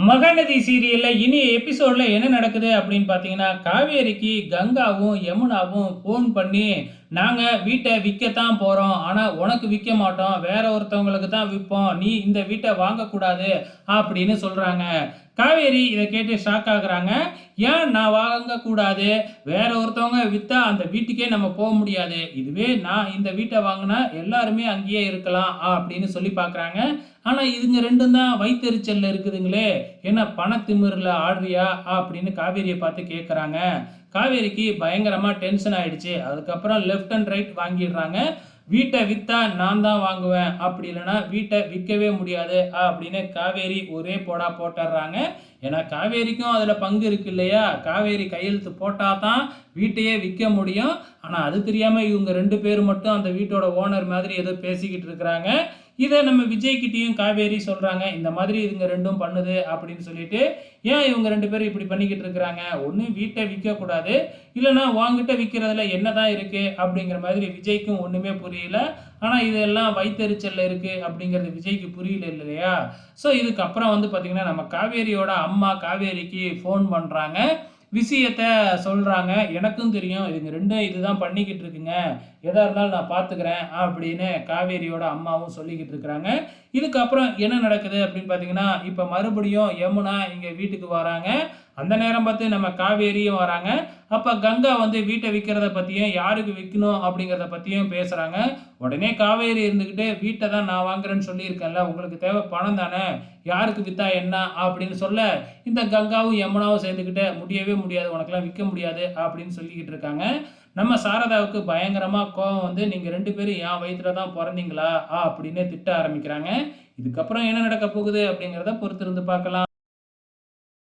மகாநதி சீரியலில் இனி எபிசோடில் என்ன நடக்குது அப்படின்னு பார்த்தீங்கன்னா காவேரிக்கு கங்காவும் யமுனாவும் ஃபோன் பண்ணி நாங்கள் வீட்டை விற்கத்தான் போகிறோம் ஆனால் உனக்கு விற்க மாட்டோம். வேற ஒருத்தவங்களுக்கு தான் விற்போம். நீ இந்த வீட்டை வாங்கக்கூடாது அப்படின்னு சொல்கிறாங்க காவேரி இதை கேட்டு ஷாக் ஆகுறாங்க. ஏன் நான் வாங்கக்கூடாது? வேற ஒருத்தவங்க விற்றா அந்த வீட்டுக்கே நம்ம போக முடியாது. இதுவே நான் இந்த வீட்டை வாங்கினா எல்லாருமே அங்கேயே இருக்கலாம் அப்படின்னு சொல்லி பார்க்குறாங்க. ஆனால் இதுங்க ரெண்டும் தான் வயிற்றுச்சல்ல இருக்குதுங்களே. என்ன பணத்திமிரில் ஆடுறியா? அப்படின்னு காவேரியை பார்த்து கேட்குறாங்க காவேரிக்கு பயங்கரமாக டென்ஷன் ஆகிடுச்சு அதுக்கப்புறம் லெஃப்ட் அண்ட் ரைட் வாங்கிடுறாங்க. வீட்டை விற்றா நான் தான் வாங்குவேன். அப்படி இல்லைன்னா வீட்டை விற்கவே முடியாது. அப்படின்னு காவேரி ஒரே போடா போட்டுடுறாங்க. ஏன்னா காவேரிக்கும் அதில் பங்கு இருக்கு இல்லையா? காவேரி கையெழுத்து போட்டால் தான் வீட்டையே விற்க முடியும். ஆனால் அது தெரியாமல் இவங்க ரெண்டு பேர் மட்டும் அந்த வீட்டோட ஓனர் மாதிரி ஏதோ பேசிக்கிட்டு இருக்கிறாங்க. இதை நம்ம விஜய்கிட்டையும் காவேரி சொல்கிறாங்க இந்த மாதிரி இதுங்க ரெண்டும் பண்ணுது அப்படின்னு சொல்லிட்டு. ஏன் இவங்க ரெண்டு பேரும் இப்படி பண்ணிக்கிட்டு இருக்கிறாங்க? ஒன்று வீட்டை விற்கக்கூடாது இல்லைன்னா வாங்கிட்ட விற்கிறதுல என்னதான் இருக்குது அப்படிங்கிற மாதிரி விஜய்க்கும் ஒன்றுமே புரியல. ஆனால் இதெல்லாம் வயிற்றெரிச்சல்ல இருக்குது அப்படிங்கிறது விஜய்க்கு புரியல இல்லையா? ஸோ இதுக்கப்புறம் வந்து பார்த்திங்கன்னா நம்ம காவேரியோட அம்மா காவேரிக்கு ஃபோன் பண்ணுறாங்க விஷயத்த சொல்கிறாங்க எனக்கும் தெரியும். இதுங்க ரெண்டும் இதுதான் பண்ணிக்கிட்டு இருக்குங்க. எதாக இருந்தாலும் நான் பார்த்துக்கிறேன் அப்படின்னு காவேரியோட அம்மாவும் சொல்லிக்கிட்டு இருக்கிறாங்க. இதுக்கப்புறம் என்ன நடக்குது அப்படின்னு பார்த்தீங்கன்னா இப்போ மறுபடியும் யமுனா இங்கே வீட்டுக்கு வராங்க. அந்த நேரம் பார்த்து நம்ம காவேரியும் வராங்க. அப்போ கங்கா வந்து வீட்டை விற்கிறத பற்றியும் யாருக்கு விற்கணும் அப்படிங்கிறத பற்றியும் பேசுகிறாங்க உடனே காவேரி இருந்துக்கிட்டு வீட்டை தான் நான் வாங்குறேன்னு சொல்லியிருக்கேன்ல உங்களுக்கு தேவை பணம் தானே? யாருக்கு விற்றா என்ன? அப்படின்னு சொல்ல இந்த கங்காவும் யமுனாவும் சேர்ந்துக்கிட்டு முடியவே முடியாது உனக்கெல்லாம் விற்க முடியாது அப்படின்னு சொல்லிக்கிட்டு இருக்காங்க. நம்ம சாரதாவுக்கு பயங்கரமாக கோபம் வந்து நீங்கள் ரெண்டு பேரும் என் வயிற்றுல தான் பிறந்தீங்களா? அப்படின்னு திட்ட ஆரம்பிக்கிறாங்க. இதுக்கப்புறம் என்ன நடக்க போகுது அப்படிங்கிறத பொறுத்திருந்து பார்க்கலாம்.